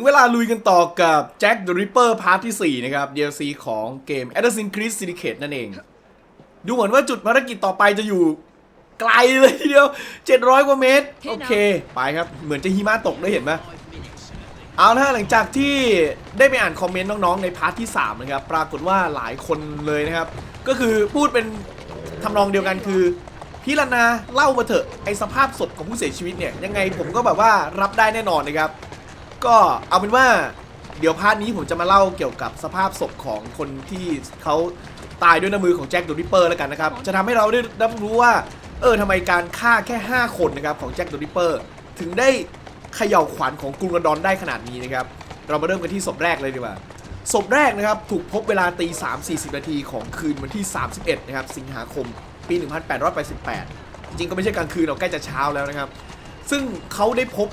ถึงเวลาลุยกันต่อกับ Jack the Ripper พาร์ทที่ 4 นะครับ DLC ของเกม Assassin's Creed Syndicate นั่นเอง ดูเหมือนว่าจุดภารกิจต่อไปจะอยู่ไกลเลยทีเดียว 700 กว่าเมตร โอเค ไปครับ เหมือนจะหิมะตกด้วยเห็นไหมเอาละฮะหลังจากที่ได้ไปอ่านคอมเมนต์น้องๆ ในพาร์ทที่ 3 นะครับ ปรากฏว่าหลายคนเลยนะครับ ก็คือพูดเป็นทำนองเดียวกันคือพี่ลานาเล่ามาเถอะไอสภาพศพของผู้เสียชีวิตเนี่ยยังไงผมก็แบบว่ารับได้แน่นอนนะครับ ก็เอาเป็นว่าเดี๋ยวพาร์ทนี้ผมจะมาเล่าเกี่ยวกับสภาพศพของคนที่เขาตายด้วยน้ำมือของแจ็คเดอะริปเปอร์แล้วกันนะครับ จะทำให้เราได้รับรู้ว่า เออทำไมการฆ่าแค่ 5 คนนะครับของแจ็คเดอะริปเปอร์ถึงได้เขย่าขวัญของกรุงลอนดอนได้ขนาดนี้นะครับ เรามาเริ่มกันที่ศพแรกเลยดีกว่า ศพแรกนะครับถูกพบเวลาตี3 40 นาทีของคืนวันที่ 31 นะครับสิงหาคม ปี 1888 จริงๆก็ไม่ใช่กลางคืนหรอกใกล้จะเช้าแล้วนะครับ ซึ่งเขาได้พบ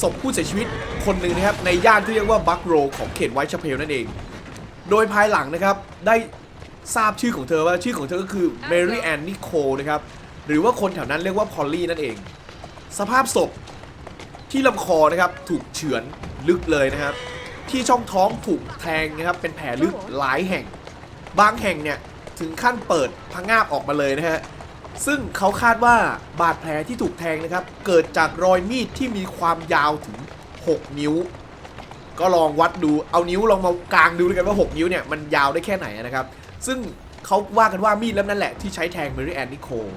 ศพผู้เสียชีวิตคนหนึ่งนะครับในย่านที่เรียกว่าบัคโรของเขตไวท์ชาเพลนั่นเอง โดยภายหลังนะครับได้ทราบชื่อของเธอว่าชื่อของเธอก็คือเมรี่แอนนิโคนะครับหรือว่าคนแถวนั้นเรียกว่าพอลลี่นั่นเอง สภาพศพที่ลำคอนะครับถูกเฉือนลึกเลยนะครับ ที่ช่องท้องถูกแทงนะครับเป็นแผลลึกหลายแห่ง บางแห่งเนี่ยถึงขั้นเปิดพังงาบออกมาเลยนะฮะ ซึ่งเขาคาดว่าบาดแผลที่ถูกแทงนะครับ เกิดจากรอยมีดที่มีความยาวถึง 6 นิ้ว ก็ลองวัดดูเอานิ้วลองมากางดูด้วยกันว่า 6 นิ้วเนี่ยมันยาวได้แค่ไหนนะครับ ซึ่งเขาว่ากันว่ามีดเล่มนั้นแหละที่ใช้แทงเมรี่แอนนิโคล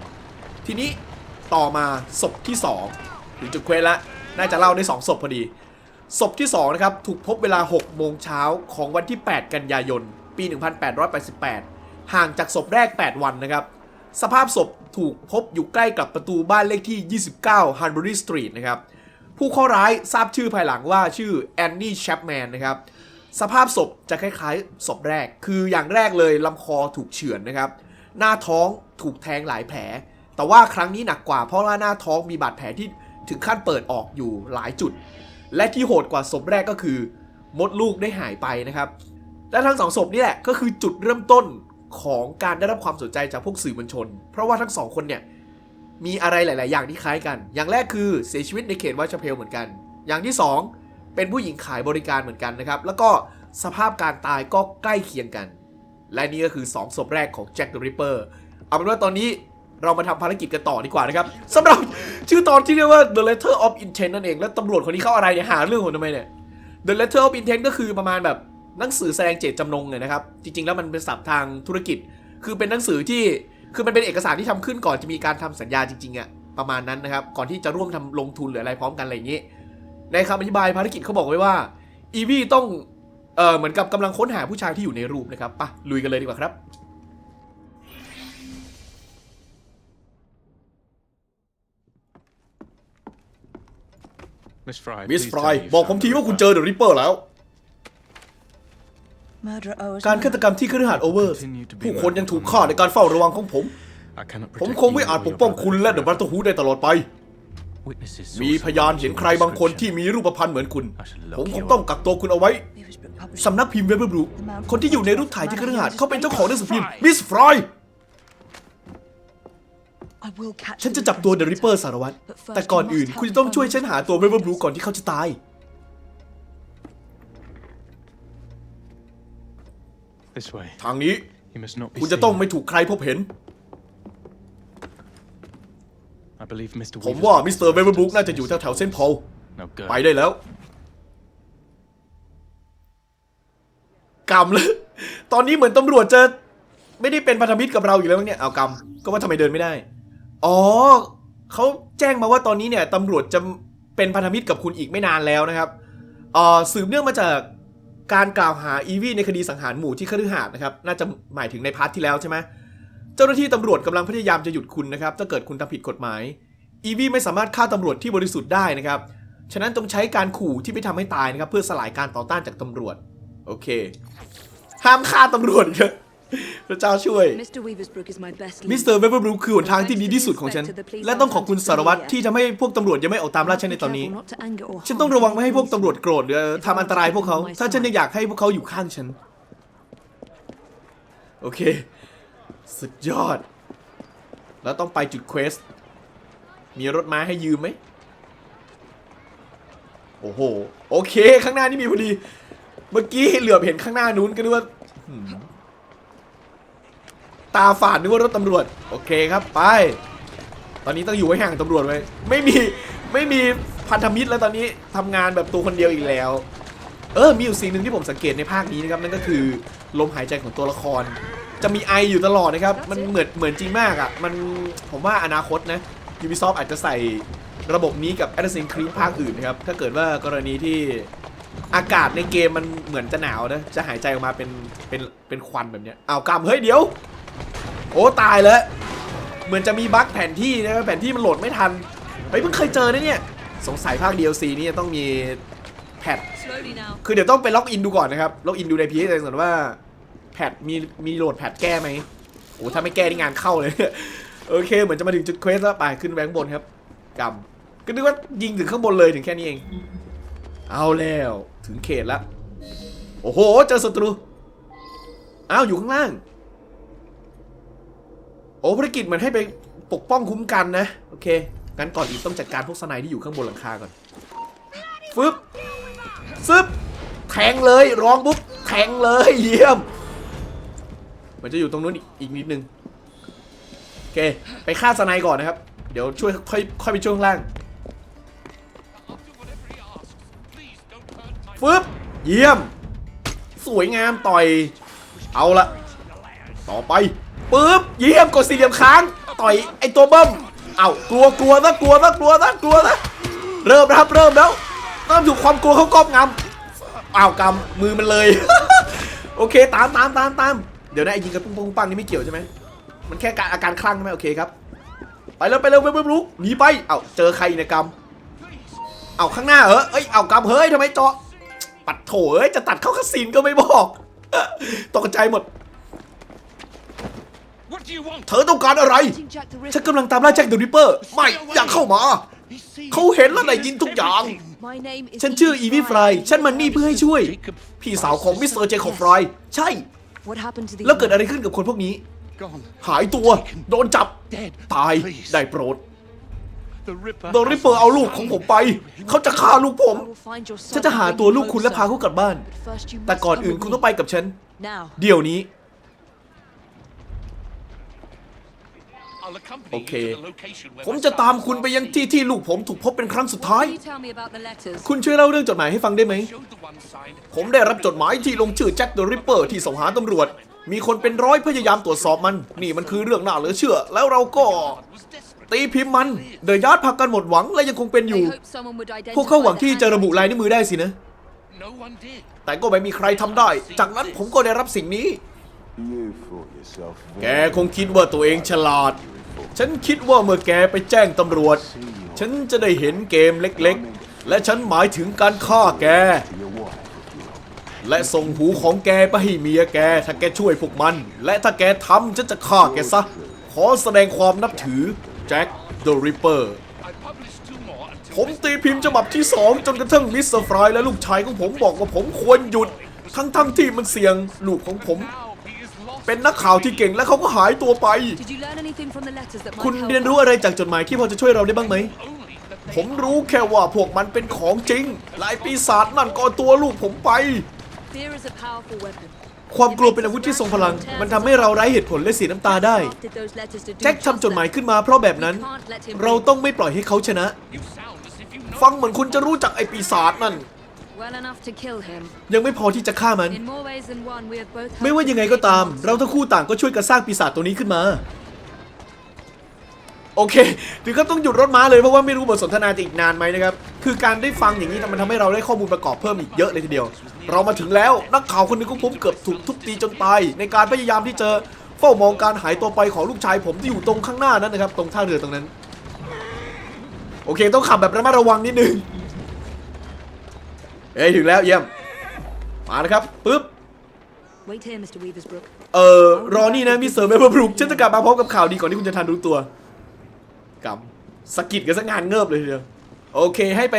ทีนี้ต่อมาศพที่2ถึงจุดเควสละน่าจะเล่าได้ 2ศพพอดีศพที่2นะครับถูกพบเวลา 6 โมงเช้าของวันที่ 8 กันยายน ปี 1888 ห่างจากศพแรก 8 วันนะครับ สภาพศพถูกพบอยู่ใกล้กับประตูบ้านเลขที่ 29ฮันบ u รีสตรีทนะครับ ผู้ข้อร้ายทราบชื่อภายหลังว่าชื่อแอนนี่แชปแมนนะครับ สภาพศพจะคล้ายๆศพแรก คืออย่างแรกเลยลำคอถูกเฉือนนะครับ หน้าท้องถูกแทงหลายแผล แต่ว่าครั้งนี้หนักกว่าเพราะว่าหน้าท้องมีบาดแผลที่ถึงขั้นเปิดออกอยู่หลายจุด และที่โหดกว่าศพแรกก็คือ มดลูกได้หายไปนะครับ และทั้งสองศพนี่แหละก็คือจุดเริ่มต้น ของการได้รับความสนใจจากพวกสื่อมวลชน เพราะว่าทั้งสองคนเนี่ยมีอะไรหลาย ๆ อย่างที่คล้ายกัน อย่างแรกคือเสียชีวิตในเขตวัชเพลเหมือนกัน อย่างที่สองเป็นผู้หญิงขายบริการเหมือนกันนะครับ แล้วก็สภาพการตายก็ใกล้เคียงกัน และนี่ก็คือ2ศพแรกของแจ็คเดอะริปเปอร์ เอาเป็นว่าตอนนี้เรามาทำภารกิจกันต่อดีกว่านะครับสำหรับชื่อตอนที่เรียกว่า The Letter of Intent นั่นเอง แล้วตำรวจคนนี้เข้าอะไรเนี่ยหาเรื่องผมทำไมเนี่ย The Letter of Intent ก็คือประมาณแบบ หนังสือแสดงเจตจำนงเนี่ยนะครับ จริง ๆ แล้วมันเป็นศัพท์ทางธุรกิจ คือเป็นหนังสือที่คือมันเป็นเอกสารที่ทำขึ้นก่อนจะมีการทำสัญญาจริงๆอะประมาณนั้นนะครับ ก่อนที่จะร่วมทำลงทุนหรืออะไรพร้อมกันอะไรอย่างนี้ ในคำอธิบายภารกิจเขาบอกไว้ว่าอีวีต้องเออเหมือนกับกำลังค้นหาผู้ชายที่อยู่ในรูปนะครับไปะลุยกันเลยดีกว่าครับมิสฟรายมิสฟรายบอกผมทีว่าคุณเจอเดอะริปเปอร์แล้ว การฆาตกรรมที่คฤหาสน์โอเวอร์ ผู้คนยังถูกฆ่าในการเฝ้าระวังของผม ผมคงไม่อาจปกป้องคุณและเดอะบัตเตอร์ฮูดได้ตลอดไป มีพยานเห็นใครบางคนที่มีรูปพรรณเหมือนคุณ ผมคงต้องกักตัวคุณเอาไว้ สำนักพิมพ์เวเบอร์บลูคนที่อยู่ในรูปถ่ายที่คฤหาสน์เขาเป็นเจ้าของหนังสือพิมพ์มิสฟรายฉันจะจับตัวเดอะริปเปอร์สารวัตรแต่ก่อนอื่นคุณจะต้องช่วยฉันหาตัวเวเบอร์บลูก่อนที่เขาจะตาย ทางนี้คุณจะต้องไม่ถูกใครพบเห็นผมว่ามิสเตอร์เวเบอร์บลูน่าจะอยู่แถวๆเซนต์พอลไปได้แล้วกำเลย ตอนนี้เหมือนตำรวจจะไม่ได้เป็นพันธมิตรกับเราอยู่แล้วมั้งเนี่ย เอากำก็ว่าทำไมเดินไม่ได้ อ๋อเขาแจ้งมาว่าตอนนี้เนี่ยตำรวจจะเป็นพันธมิตรกับคุณอีกไม่นานแล้วนะครับเอ่อสืบเนื่องมาจาก การกล่าวหาอีวีในคดีสังหารหมู่ที่คฤหาสน์นะครับน่าจะหมายถึงในพาร์ทที่แล้วใช่ไหมเจ้าหน้าที่ตำรวจกำลังพยายามจะหยุดคุณนะครับถ้าเกิดคุณทำผิดกฎหมายอีวีไม่สามารถฆ่าตำรวจที่บริสุทธิ์ได้นะครับฉะนั้นต้องใช้การขู่ที่ไม่ทำให้ตายนะครับเพื่อสลายการต่อต้านจากตำรวจโอเค ห้ามฆ่าตำรวจครับ พระเจ้าช่วย มิสเตอร์วีเวอร์สบรุก is my best มิสเตอร์เวเบอร์บลูคือหนทางที่ดีที่สุดของฉัน และต้องขอบคุณสารวัตรที่ทำให้พวกตำรวจยังไม่ออกตามล่าฉันในตอนนี้ ฉันต้องระวังไม่ให้พวกตำรวจโกรธหรือทำอันตรายพวกเขา ถ้าฉันยังอยากให้พวกเขาอยู่ข้างฉัน โอเค สุดยอด แล้วต้องไปจุดเควส มีรถม้าให้ยืมไหม โอ้โห โอเค ข้างหน้านี่มีพอดี เมื่อกี้เหลือบเห็นข้างหน้านู้นก็นึกว่าหืม ตาฝาดนึกว่ารถตำรวจ โอเคครับไป ตอนนี้ต้องอยู่ไว้ห่างตำรวจไว้ไม่มีไม่มีพันธมิตรแล้วตอนนี้ทำงานแบบตัวคนเดียวอีกแล้ว เออมีอยู่สิ่งหนึ่งที่ผมสังเกตในภาคนี้นะครับนั่นก็คือลมหายใจของตัวละคร จะมีไออยู่ตลอดนะครับมันเหมือนเหมือนจริงมากอะ่ะมันผมว่าอนาคตนะ Ubisoft อาจจะใส่ระบบนี้กับ Assassin's Creed ภาคอื่นนะครับ ถ้าเกิดว่ากรณีที่อากาศในเกมมันเหมือนจะหนาวนะ จะหายใจออกมาเป็นเป็นเป็นควันแบบเนี้ยเอาวกำเฮ้ยเดี๋ยว โอ้ตายแล้ว เหมือนจะมีบั๊กแผนที่นะแผนที่มันโหลดไม่ทันเฮ้ยเพิ่งเคยเจอนะเนี่ย สงสัยภาค DLC นี่จะต้องมีแพท Slowly now. คือเดี๋ยวต้องไปล็อกอินดูก่อนนะครับ ล็อกอินดูในพีให้ก่อนว่าแพทมีมีโหลดแพทแก้ไหมโอ้ถ้าไม่แก้นี่งานเข้าเลย โอเค เหมือนจะมาถึงจุดเควสแล้วไปขึ้นแบงค์บนครับกำก็นึกว่ายิงถึงข้างบนเลยถึงแค่นี้เอง เอาแล้วถึงเขตแล้ว โอ้โห เจอศัตรู อ้าวอยู่ข้างล่าง โอ้ภารกิจเหมันให้ไปปกป้องคุ้มกันนะ โอเค งั้นก่อนอื่นต้องจัดการพวกสไนที่อยู่ข้างบนหลังคาก่อน ฟึบซึบแทงเลยร้องปุ๊บแทงเลยเยี่ยม มันจะอยู่ตรงนู้นอีกนิดนึง โอเค ไปฆ่าสไนก่อนนะครับ เดี๋ยวช่วยค่อยค่อยไปช่วงล่าง ฟึบเยี่ยม สวยงามต่อย เอาละต่อไป ปึ๊บเยี่ยมกดสี่เหลี่ยมค้างต่อยไอตัวเบิ้มเอากลัวกลัวนะกลัวนะกลัวนะกลัวนะเริ่มนะครับเริ่มแล้วเริ่มถูกความกลัวเขากอบงำอ้าวกำมือมันเลย โอเคตามตามตามตามเดี๋ยวนะไอ้ยิงกระปุ้งปุ้งปังนี่ไม่เกี่ยวใช่ไหมมันแค่การอาการคลั่งใช่ไหมโอเคครับไปเร็วไปเร็วไปเร็วลุกหนีไปเอ้าเจอใครในกำเอาข้างหน้าเหรอเอ้ยเอากำเฮ้ยทำไมเจาะปัดโถเอ้ยจะตัดเข้าคาสินก็ไม่บอก ตกใจหมด เธอต้องการอะไร Hunting Jack the ฉัน Ripper. กำลังตามล่าแจ็คเดอะริปเปอร์ ไม่อยากเข้ามา He sees เขาเห็นแล้วได้ยินทุกอย่าง My name is ฉันชื่ออี Evie วี่ฟราย ฉันมันนี่เพื่อให้ช่วย Jacob พี่สาวของมิสเตอร์เจคอบฟราย ใช่ What happened to the แล้วเกิดอะไรขึ้นกับคนพวกนี้ Gone. หายตัว โดนจับ Dead. ตาย Please. ได้โปรด The Ripper. เดอะริปเปอร์เอาลูกของผมไป เขาจะฆ่าลูกผม I will find your son ฉันจะหา and ตัว bring ลู you กคุณและพา home, เขากลับบ้าน sir. But first you แต่ must ก่อน come อื่น with คุณ me. ต้องไปกับฉัน Now. เดี๋ยวนี้ I'll accompany Okay. you to the location where ผม my จะ son ตาม was คุณไป last ยัง seen. ที่ที่ลูกผมถูกพบเป็นครั้งสุดท้าย Can you tell me about the letters? คุณช่วยเล่าเรื่องจดหมายให้ฟังได้ไหม Showed the one signed ผมได้รับจดหมายที่ลงชื่อแจ็คเดอะริปเปอร์ที่ส่งหาตำรวจ มีคนเป็นร้อยพยายามตรวจสอบมัน นี่มันคือเรื่องน่าเหลือเชื่อ แล้วเราก็ was desperate. ตีพิมพ์มัน เดอะยาร์ดพักกันหมดหวังและยังคงเป็นอยู่ They hoped someone would identify พวกเขาหวังที่ the จะระบุ handwriting. ลายนิ้วมือได้สินะ No one did. แต่ก็ไม่มีใครทำได้ จากนั้นผมก็ได้รับสิ่งนี้ You fool yourself. แกคงคิดว่าตัวเองฉลาด ฉันคิดว่าเมื่อแกไปแจ้งตำรวจ ฉันจะได้เห็นเกมเล็กๆ และฉันหมายถึงการฆ่าแก Your wife. และส่งหูของแกไปให้เมียแก ถ้าแกช่วยพวกมัน และถ้าแกทำฉันจะฆ่าแกซะ ขอแสดงความนับถือ แจ็คเดอะริปเปอร์ I published two more ผ until มตีพิมพ์ฉบับที่2จนกระทั่งมิสเตอร์ฟรายและลูกชายของผมบอกว่าผมควรหยุด ทั้งๆที่มันเสี่ยงลูกของผม เป็นนักข่าวที่เก่งและเขาก็หายตัวไป Did you learn anything from the letters that might คุณ help เรียน us? รู้อะไรจากจดหมายที่พอจะช่วยเราได้บ้างไหม Only that they ผมรู้แค่ว่าพวกมันเป็นของจริงลายปีศาจนั่นก็เอาตัวลูกผมไป Fear is a powerful weapon. ความกลัวเป็นอาวุธที่ทรงพลัง มันทำให้เราไร้เหตุผลและเสียน้ำตาได้ Crafted those letters to do แจ็ค just ทำจดหมาย that. ขึ้นมาเพราะแบบนั้น We can't let him เรา win. ต้องไม่ปล่อยให้เขาชนะ you sound as if you know ฟังเหมือนคุณจะรู้จักไอ้ปีศาจนั่น ยังไม่พอที่จะฆ่ามัน In more ways than one, we have both ไม่ helped ว่า to ยังไงก็ create the ตาม monster. เราทั้งคู่ต่างก็ช่วยกันสร้างปีศาจตัวนี้ขึ้นมา โอเค ถึงก็ต้องหยุดรถม้าเลยเพราะว่าไม่รู้บทสนทนาจะอีกนานไหมนะครับ คือการได้ฟังอย่างนี้มันทำให้เราได้ข้อมูลประกอบเพิ่มอีกเยอะเลยทีเดียว เรามาถึงแล้วนักข่าวคนหนึงของผมเกือบถูกทุบตีจนตายในการพยายามที่จะเฝ้ามองการหายตัวไปของลูกชายผมที่อยู่ตรงข้างหน้านั้นนะครับ ตรงท่าเรือตรงนั้น โอเค ต้องขับแบบระมัดระวังนิดนึง เอ้ยถึงแล้วเยี่ยม มานะครับปึ๊บ Wait here, Mr. Weaversbrook. เออรอนี่นะมิสเตอร์เมเบอร์บรุกฉันจะกลับมาพร้อมกับข่าวดีก่อนที่คุณจะทันรู้ตัวกำสะกิดกันสักงานเงิบเลยทีเดียวโอเค ให้ไป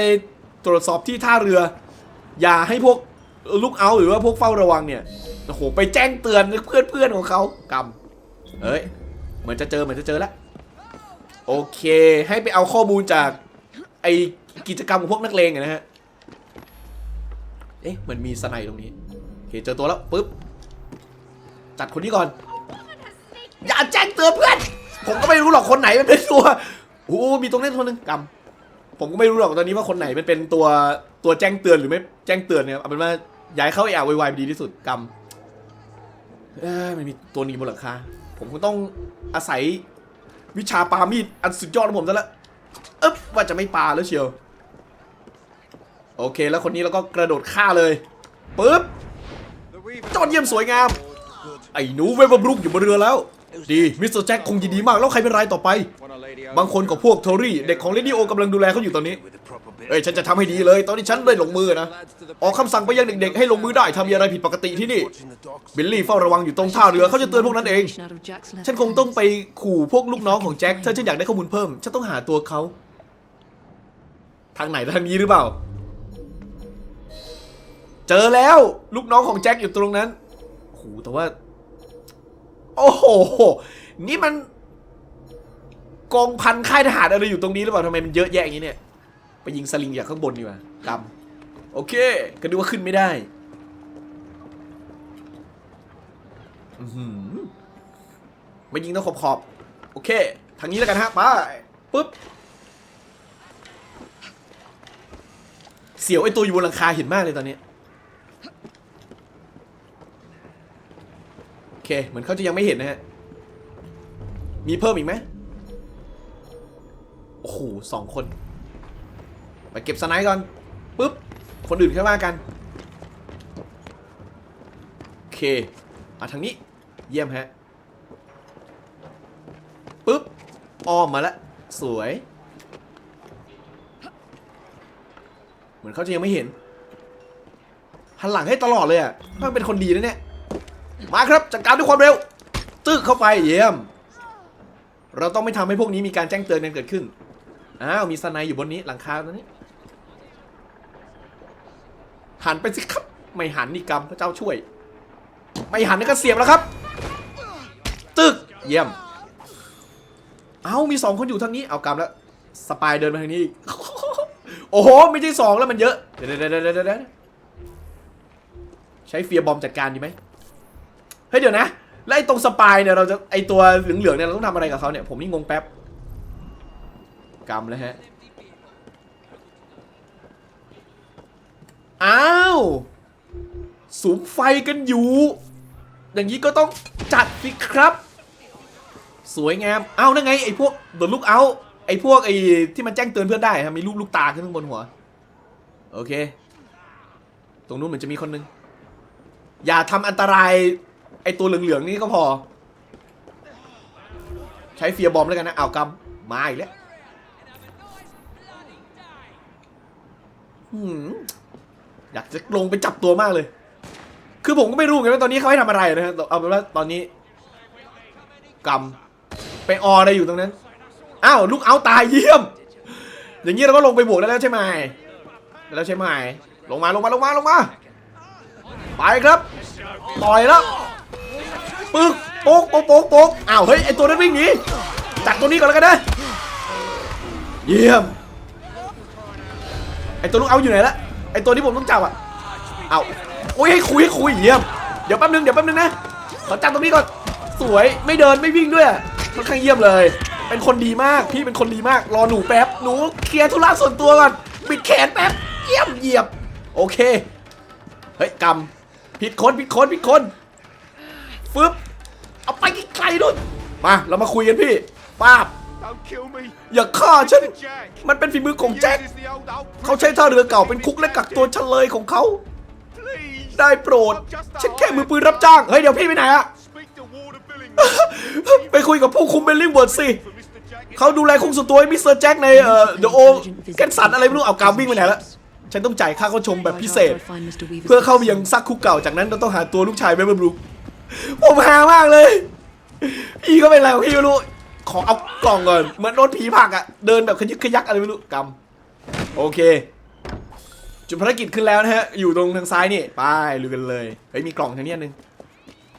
ตรวจสอบที่ท่าเรือ อย่าให้พวกลูกเอาหรือว่าพวกเฝ้าระวังเนี่ยโอ้โหไปแจ้งเตือนเพื่อนเพื่อนๆของเขากำเอ้ยเหมือนจะเจอเหมือนจะเจอแล้วโอเค ให้ไปเอาข้อมูลจากไอกิจกรรมของพวกนักเลงอะนะฮะ เอ๊ะเหมือนมีสไนตรงนี้โอเคเจอตัวแล้วปุ๊บจัดคนนี้ก่อน อย่าแจ้งเตือนเพื่อน ผมก็ไม่รู้หรอกคนไหนมันเป็นตัวโอ้มีตรงนี้ตัวหนึ่งกำผมก็ไม่รู้หรอกตอนนี้ว่าคนไหนมันเป็นตัวตัวแจ้งเตือนหรือไม่แจ้งเตือนเนี่ยเอาเป็นว่าย้ายเข้าไอ้อาไวๆดีที่สุดกำเอ้ยมันมีตัวนี้บนหลังคาผมก็ต้องอาศัยวิชาปามีดอันสุดยอดของผมซะแล้วอึ๊บว่าจะไม่ปาแล้วเชียว โอเค แล้วคนนี้เราก็กระโดดฆ่าเลยปึ๊บจอดเยี่ยมสวยงาม ไอ้หนูเวเบอร์บรุกอยู่บนเรือแล้ว ดี มิสเตอร์แจ็คคงยินดีมาก แล้วใครเป็นรายต่อไป บางคนกับพวกโทรี่ เด็กของเลดี้โอกำลังดูแลเขาอยู่ตอนนี้ เอ้ย ฉันจะทำให้ดีเลย ตอนนี้ฉันได้ลงมือนะ ออกคำสั่งไปยังเด็กๆ ให้ลงมือได้ทำอะไรผิดปกติที่นี่ บิลลี่เฝ้าระวังอยู่ตรงท่าเรือเขาจะเตือนพวกนั้นเอง ฉันคงต้องไปขู่พวกลูกน้องของแจ็คถ้าฉันอยากได้ข้อมูลเพิ่ม ฉันต้องหาตัวเขา ทางไหนทางนี้หรือเปล่า เจอแล้วลูกน้องของแจ็คอยู่ตรงนั้นโอ้โหแต่ว่า โอ้โห นี่มันกองพันค่ายทหารอะไรอยู่ตรงนี้หรือเปล่าทำไมมันเยอะแยะอย่างนี้เนี่ย ไปยิงสลิงจากข้างบนดีกว่ากำโอเค ก็ดูว่าขึ้นไม่ได้หือไม่ยิงต้องขอบขอบ โอเค ทางนี้แล้วกันฮะไปปุ๊บเสียวไอตัวอยู่บนหลังคาเห็นมากเลยตอนนี้ โอ เค เหมือนเขาจะยังไม่เห็นนะฮะ มีเพิ่มอีกไหมโอ้โหสองคน ไปเก็บสไนด์ก่อนปุ๊บ คนอื่นค่อยว่ากัน โอเคมาทางนี้ เยี่ยมฮะปุ๊บ อ้อมมาแล้ว สวย เหมือนเขาจะยังไม่เห็นหันหลังให้ตลอดเลยอะมันเป็นคนดีนะเนี่ย มาครับจัดการด้วยความเร็ว ตึกเข้าไปเยี่ยม เราต้องไม่ทำให้พวกนี้มีการแจ้งเตือนกันเกิดขึ้น อ้าวมีสไนอยู่บนนี้หลังคาตรงนี้ หันไปสิครับ ไม่หันนี่กรรมพระเจ้าช่วย ไม่หันนี่ก็เสียบแล้วครับ ตึกเยี่ยม เอามีสองคนอยู่ทางนี้เอากรรมแล้วสปายเดินมาทางนี้อีกโอ้โห ไม่ใช่สองแล้วมันเยอะ เดี๋ยวเดี๋ยวเดี๋ยวเดเดใช้เฟียบอมจัดการดีไหม ฮ้ยเดี๋ยวนะแล้วไอ้ตรงสปายเนี่ยเราจะไอ้ตัวเหลืองๆเนี่ยเราต้องทำอะไรกับเขาเนี่ยผมนี่งงแป๊บกรรมแล้วฮะอ้าวสุมไฟกันอยู่ อย่างนี้ก็ต้องจัดสิครับ สวยงามเอ้านั่นไงไอ้พวกโดนลูกเอาไอ้พวกไอ้ที่มันแจ้งเตือนเพื่อนได้ครับมีรูปลูกตาขึ้นข้างบนหัว โอเค ตรงนู้นเหมือนจะมีคนนึง อย่าทำอันตราย ไอตัวเหลืองๆนี่ก็พอ ใช้เฟียบอมแล้วกันนะเอากำมาอีกแล้วอยากจะลงไปจับตัวมากเลย คือผมก็ไม่รู้ไงว่าตอนนี้เขาให้ทำอะไรนะฮะเอาเป็นว่าตอนนี้กำไปออะไรอยู่ตรงนั้น อ้าวลูกเอาตายเยี่ยม อย่างนี้เราก็ลงไปบวกได้แล้วใช่ไหมแล้วใช่ไหมลงมาลงมาลงมาลงมา ไปครับ ต่อยแล้ว ปึ๊กโป๊กโป๊กโป๊กโป๊กอ้าวเฮ้ยไอตัวนั้นวิ่งหนีจัดตัวนี้ก่อนแล้วกันนะเยี่ยมไอตัวลูกเอาอยู่ไหนละไอตัวที่ผมต้องจับอะเอาโอ้ยให้คุยให้คุยเยี่ยมเดี๋ยวแป๊บนึงเดี๋ยวแป๊บนึงนะขอจับตรงนี้ก่อนสวยไม่เดินไม่วิ่งด้วยค่อนข้างเยี่ยมเลย เป็นคนดีมากพี่เป็นคนดีมาก รอหนูแป๊บหนูเคลียร์ธุระส่วนตัวก่อนปิดแขนแป๊บเยี่ยมเหยียบ โอเคเฮ้ยกำผิดคนผิดคนผิดคนฟึบ มา เรามาคุยกันพี่ป้าบ Don't kill me. อย่าฆ่าฉัน Jack. มันเป็นฝีมือของ He แจ็ค uses the old oak เขาใช้ท่าเรือเก่าเป็นคุกและกักตัวฉันเลยของเขา Please. ได้โปรด ฉันแค่มือปืนรับจ้าง เฮ้ย เดี๋ยวพี่ไปไหนอะ Speak to Warder Billings ไปคุยกับผู้คุมเบลลิงเวิร์ดสิ for Mr. Jack. เขาดูแลคุมส่วนตัวให้มิสเตอร์แจ็คในเอ่อเดอะโอแกนสันอะไรไม่รู้ เอากาววิ่งไปไหนละฉันต้องจ่ายค่าเข้าชมแบบพิเศษ Find Mr. Weaver's เพื่อเข้าไปยังซักคุกเก่าจากนั้นเราต้องหาตัวลูกชายเบเบอร์บรูคผมหามากเลย พี่ก็เป็นอะไรของพี่ไม่รู้ ขอเอากล่องก่อน เหมือนโดนผีผลักอะเดินแบบขยึกขยักอะไรไม่รู้กำโอเค จุดภารกิจขึ้นแล้วนะฮะ อยู่ตรงทางซ้ายนี่ ไปลุยกันเลย เฮ้ย มีกล่องทางนี้นึง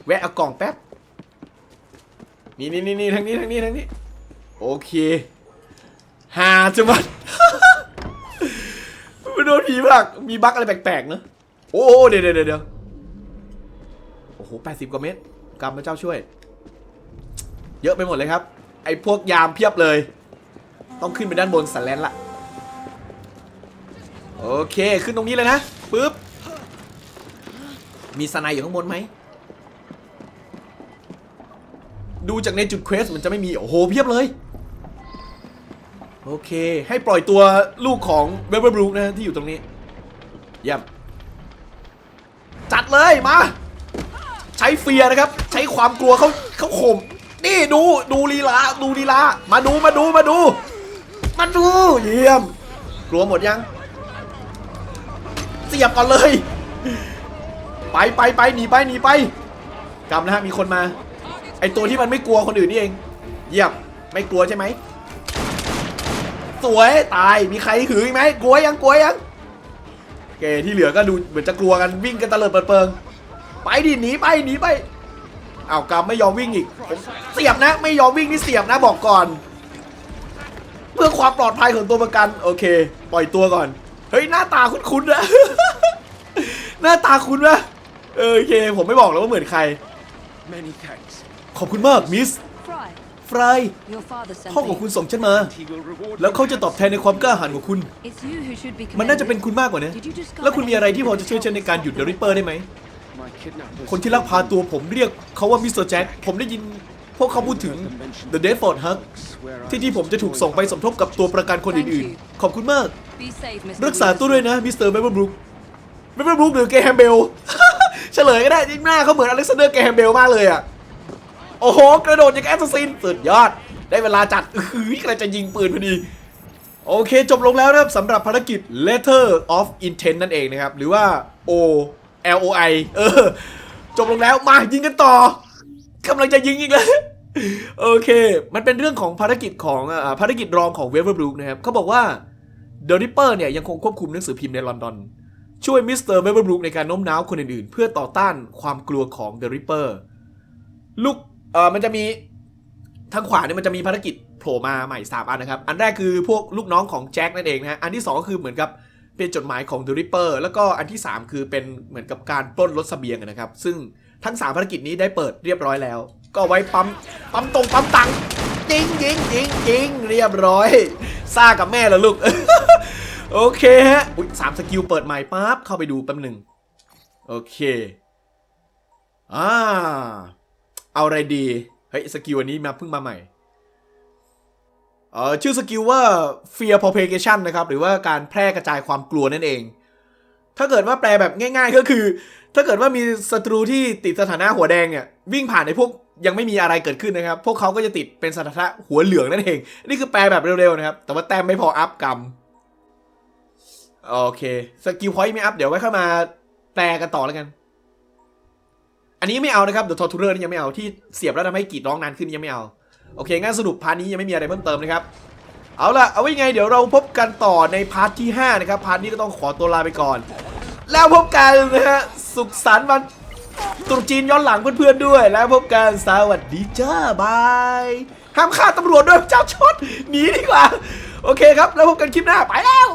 แวะเอากล่องแป๊บ นี่นี่นี่นี่ทางนี้ทางนี้ทางนี้ โอเค หาจังหวัดไม่โดนผีผลัก มีบั๊กอะไรแปลกๆเนอะโอ้โหเดี๋ยวเดี๋ยวเดี๋ยวโอ้โหแปดสิบกว่าเมตรกรรมพระเจ้าช่วย เยอะไปหมดเลยครับ ไอ้พวกยามเพียบเลย ต้องขึ้นไปด้านบนสันแลนละโอเคขึ้นตรงนี้เลยนะปึ๊บมีสไนอยู่ข้างบนไหมดูจากในจุดเควสมันจะไม่มีโอ้โหเพียบเลย โอเค ให้ปล่อยตัวลูกของเวเบอร์บรูคนะที่อยู่ตรงนี้เยี่ยมจัดเลยมา ใช้เฟียนะครับ ใช้ความกลัวเขาเขาข่ม นี่ดูดูลีลาดูลีลามาดูมาดูมาดู มาดูเยี่ยม กลัวหมดยัง เสียบก่อนเลย ไปไปไปหนีไปหนีไปกำนะฮะมีคนมา ไอตัวที่มันไม่กลัวคนอื่นนี่เอง เยี่ยมไม่กลัวใช่ไหมสวยตายมีใครหืออีกไหมกลัวยังกลัวยังเคที่เหลือก็ดูเหมือนจะกลัวกันวิ่งกันตะเลิดเปิดเปิงไปดิหนีไปหนีไป อ้าวกำไม่ยอมวิ่งอีกผมเสียบนะ ไม่ยอมวิ่งนี่เสียบนะบอกก่อน เพื่อความปลอดภัยของตัวประกัน โอเค ปล่อยตัวก่อน เฮ้ยหน้าตาคุ้นๆนะ หน้าตาคุ้นปะเออโอเค ผมไม่บอกแล้วว่าเหมือนใคร Many thanks. ขอบคุณมากมิส Fry, ฟราย your father sent พ่อของคุณ me. ส่งฉันมา He will reward แล้วเขาจะตอบแทนในความกล้าหาญของคุณ It's you who should be มันน่าจะ commended. เป็นคุณมากกว่านี้ Did you discover แล้วคุณมีอะไรที่พอจะ anything ช่วยฉันในการหยุดเดอะริปเปอร์ได้ไหม my kidnappers. คนที่ลักพาตัวผมเรียกเขาว่ามิสเตอร์แจ็คผมได้ยินพวกเขาพูดถึง The Deadford Hug Where I ที่ที่ผมจะถูกส่งไปสมทบกับตัวประกันคนอื่นๆ ขอบคุณมาก Be safe, Mr. รักษา Weavers ตัวด้วยนะมิสเตอร์เบเบอร์บรูคเบเบอร์บรูคหรือเกแฮมเบลเฉลยก็ได้จริงหน้าเขาเหมือนอเล็กซานเดอร์เกแฮมเบลมากเลยอะ โอ้โห กระโดดอย่างแอสซัสซินสุดยอด ได้เวลาจัดอื้อหือกำลังจะยิงปืนพอดี โอเคจบลงแล้วนะครับสำหรับภารกิจ Letter of Intent นั่นเองนะครับ หรือว่า O L O I เออ จบลงแล้วมายิงกันต่อกำลังจะยิงอีกแล้วโอเค มันเป็นเรื่องของภารกิจของอภารกิจรองของเวเวอร์บรูคนะครับเขาบอกว่าเดอะริปเปอร์เนี่ยยังคงควบคุมหนังสือพิมพ์ในลอนดอน ช่วยมิสเตอร์เวเวอร์บรูคในการโน้มน้าวคนอื่นๆ เพื่อต่อต้านความกลัวของเดอะริปเปอร์ลูกเออมันจะมีทางขวาเนี่ยมันจะมีภารกิจโผล่มาใหม่3อันนะครับ อันแรกคือพวกลูกน้องของแจ็คนั่นเองนะฮะ อันที่ 2 ก็คือเหมือนกับ เป็นจดหมายของเดริปเปอร์แล้วก็อันที่ 3 คือเป็นเหมือนกับการปล้นรถเสบียงนะครับ ซึ่งทั้ง 3 ภารกิจนี้ได้เปิดเรียบร้อยแล้ว ก็ไว้ปั๊มปั๊มตรงปั๊มตังค์ยิงยิงยิงยิงเรียบร้อยซ่ากับแม่เหรอลูก โอเคฮะอุ๊ยสามสกิลเปิดใหม่ปั๊บเข้าไปดูแป๊บหนึ่งโอเคอ่าเอาอะไรดี เฮ้ย สกิลอันนี้มาเพิ่งมาใหม่ เอ่อชื่อสกิลว่า fear propagation นะครับหรือว่าการแพร่กระจายความกลัวนั่นเอง ถ้าเกิดว่าแปลแบบง่าย ๆ ก็คือ ถ้าเกิดว่ามีศัตรูที่ติดสถานะหัวแดงเนี่ยวิ่งผ่านในพวกยังไม่มีอะไรเกิดขึ้นนะครับ พวกเขาก็จะติดเป็นสถานะหัวเหลืองนั่นเอง นี่คือแปลแบบเร็วๆนะครับ แต่ว่าแต้มไม่พออัพกรรมโอเคสกิลพอยต์ไม่อัพเดี๋ยวไว้เข้ามาแปลกันต่อแล้วกัน อันนี้ไม่เอานะครับเดี๋ยวทอร์ทูเรอร์นี่ยังไม่เอาที่เสียบแล้วทำให้กรีดร้องนานขึ้นยังไม่เอา โอเคงั้นสรุปพาร์ทนี้ยังไม่มีอะไรเพิ่มเติมนะครับเอาล่ะเอาไว้ไงเดี๋ยวเราพบกันต่อในพาร์ทที่ 5 นะครับ พาร์ทนี้ก็ต้องขอตัวลาไปก่อน แล้วพบกันนะฮะสุขสันต์วันตรุษจีนย้อนหลังเพื่อนๆด้วย แล้วพบกันสวัสดีจ้าบายห้ามฆ่าตำรวจด้วยเจ้าชดหนีดีกว่า โอเคครับ แล้วพบกันคลิปหน้าไปแล้ว